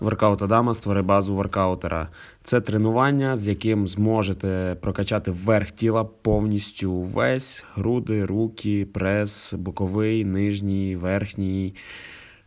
Воркаут Адама створи базу воркаутера. Це тренування, з яким зможете прокачати верх тіла повністю весь груди, руки, прес, боковий, нижній, верхній,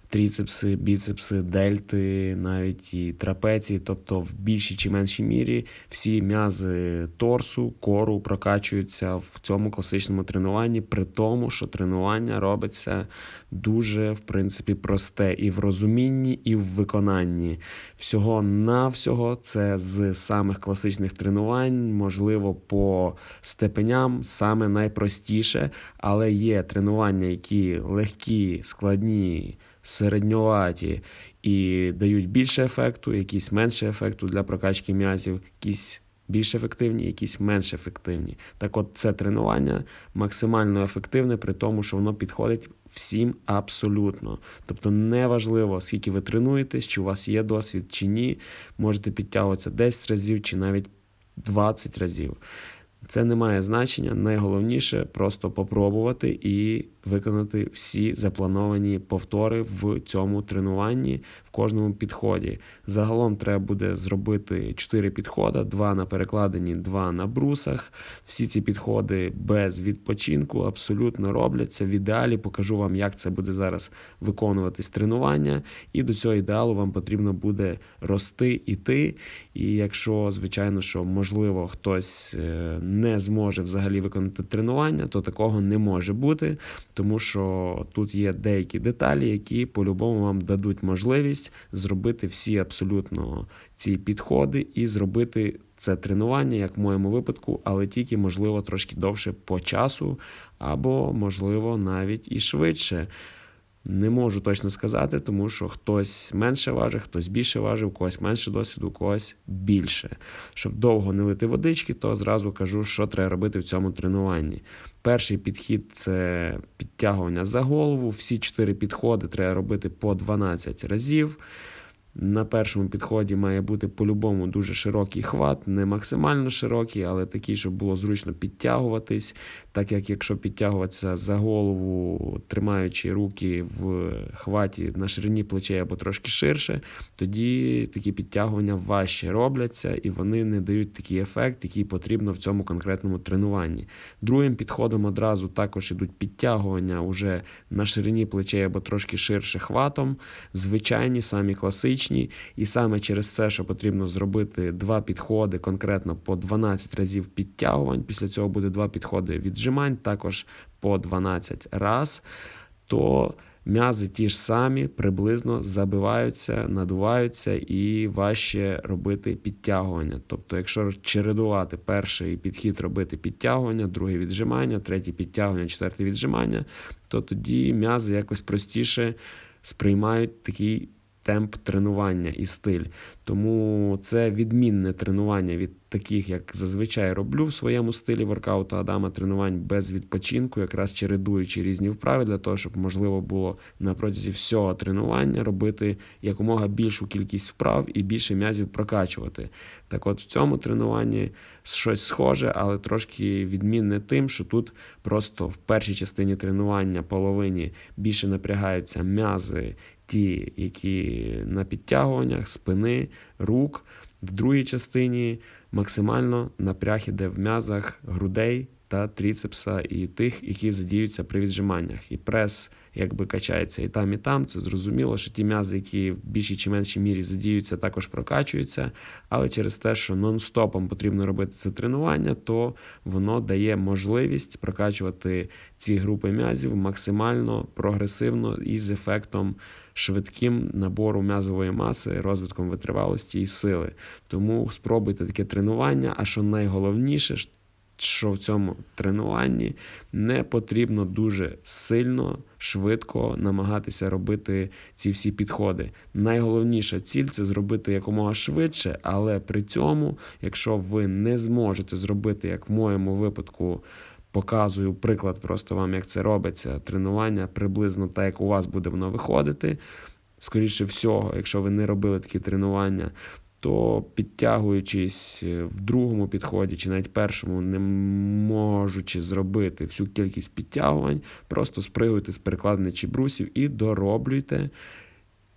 тріцепси, біцепси, дельти, навіть і трапеції, тобто в більшій чи меншій мірі всі м'язи торсу, кору прокачуються в цьому класичному тренуванні, при тому, що тренування робиться дуже, в принципі, просте і в розумінні, і в виконанні. Всього на всього це з самих класичних тренувань, можливо, по степеням саме найпростіше, але є тренування, які легкі, складні середньоваті і дають більше ефекту, якісь менше ефекту для прокачки м'язів, якісь більш ефективні, якісь менш ефективні. Так от це тренування максимально ефективне, при тому, що воно підходить всім абсолютно. Тобто неважливо, скільки ви тренуєтесь, чи у вас є досвід, чи ні, можете підтягуватися 10 разів, чи навіть 20 разів. Це не має значення. Найголовніше просто попробувати і виконати всі заплановані повтори в цьому тренуванні в кожному підході. Загалом треба буде зробити 4 підходи: 2 на перекладині, 2 на брусах. Всі ці підходи без відпочинку абсолютно робляться. В ідеалі покажу вам, як це буде зараз виконуватись тренування. І до цього ідеалу вам потрібно буде рости іти. І якщо, звичайно, що можливо хтось е, не зможе взагалі виконати тренування, то такого не може бути, тому що тут є деякі деталі, які по-любому вам дадуть можливість зробити всі абсолютно ці підходи і зробити це тренування, як в моєму випадку, але тільки, можливо, трошки довше по часу, або, можливо, навіть і швидше. Не можу точно сказати, тому що хтось менше важить, хтось більше важить, у когось менше досвіду, у когось більше. Щоб довго не лити водички, то зразу кажу, що треба робити в цьому тренуванні. Перший підхід це підтягування за голову. Всі чотири підходи треба робити по 12 разів. На першому підході має бути по-любому дуже широкий хват, не максимально широкий, але такий, щоб було зручно підтягуватись. Так як якщо підтягуватися за голову, тримаючи руки в хваті на ширині плечей або трошки ширше, тоді такі підтягування важче робляться і вони не дають такий ефект, який потрібно в цьому конкретному тренуванні. Другим підходом одразу також ідуть підтягування уже на ширині плечей або трошки ширше хватом, звичайні, самі класичні. І саме через це, що потрібно зробити два підходи конкретно по 12 разів підтягувань. Після цього буде два підходи віджимань, також по 12 раз, то м'язи ті ж самі приблизно забиваються, надуваються і важче робити підтягування. Тобто, якщо чередувати перший підхід робити підтягування, другий віджимання, третій підтягування, четвертий віджимання, то тоді м'язи якось простіше сприймають такий темп тренування і стиль. Тому це відмінне тренування від таких, як зазвичай роблю в своєму стилі воркауту Адама тренувань без відпочинку, якраз чередуючи різні вправи для того, щоб можливо було на протязі всього тренування робити якомога більшу кількість вправ і більше м'язів прокачувати. Так от в цьому тренуванні щось схоже, але трошки відмінне тим, що тут просто в першій частині тренування половині більше напрягаються м'язи ті, які на підтягуваннях, спини, рук. В другій частині максимально напряг іде в м'язах грудей та тріцепса і тих, які задіються при віджиманнях. І прес якби качається і там, і там. Це зрозуміло, що ті м'язи, які в більшій чи меншій мірі задіються, також прокачуються. Але через те, що нон-стопом потрібно робити це тренування, то воно дає можливість прокачувати ці групи м'язів максимально прогресивно і з ефектом швидким набору м'язової маси, розвитком витривалості і сили. Тому спробуйте таке тренування. А що найголовніше, що в цьому тренуванні не потрібно дуже сильно, швидко намагатися робити ці всі підходи. Найголовніша ціль це зробити якомога швидше, але при цьому, якщо ви не зможете зробити, як в моєму випадку, Показую приклад просто вам, як це робиться. Тренування приблизно так, як у вас буде воно виходити. Скоріше всього, якщо ви не робили такі тренування, то підтягуючись в другому підході чи навіть першому, не можучи зробити всю кількість підтягувань, просто спригуйте з перекладини чи брусів і дороблюйте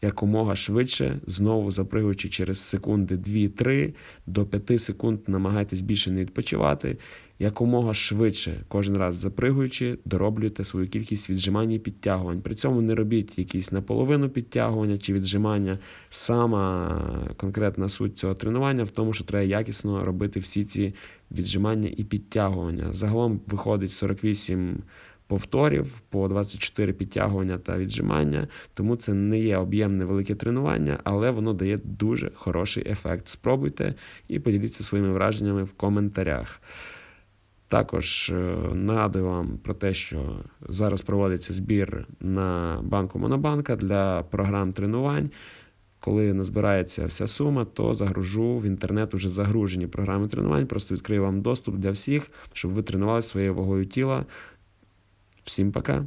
якомога швидше, знову запригуючи через секунди 2-3 до 5 секунд, намагайтесь більше не відпочивати. Якомога швидше, кожен раз запригуючи, дороблюйте свою кількість віджимань і підтягувань. При цьому не робіть якісь наполовину підтягування чи віджимання. Сама конкретна суть цього тренування в тому, що треба якісно робити всі ці віджимання і підтягування. Загалом виходить 48 повторів по 24 підтягування та віджимання, тому це не є об'ємне велике тренування, але воно дає дуже хороший ефект. Спробуйте і поділіться своїми враженнями в коментарях. Також е, нагадую вам про те, що зараз проводиться збір на банку Монобанка для програм тренувань. Коли назбирається вся сума, то загружу в інтернет уже загружені програми тренувань. Просто відкрию вам доступ для всіх, щоб ви тренували своєю вагою тіла. Всім пока!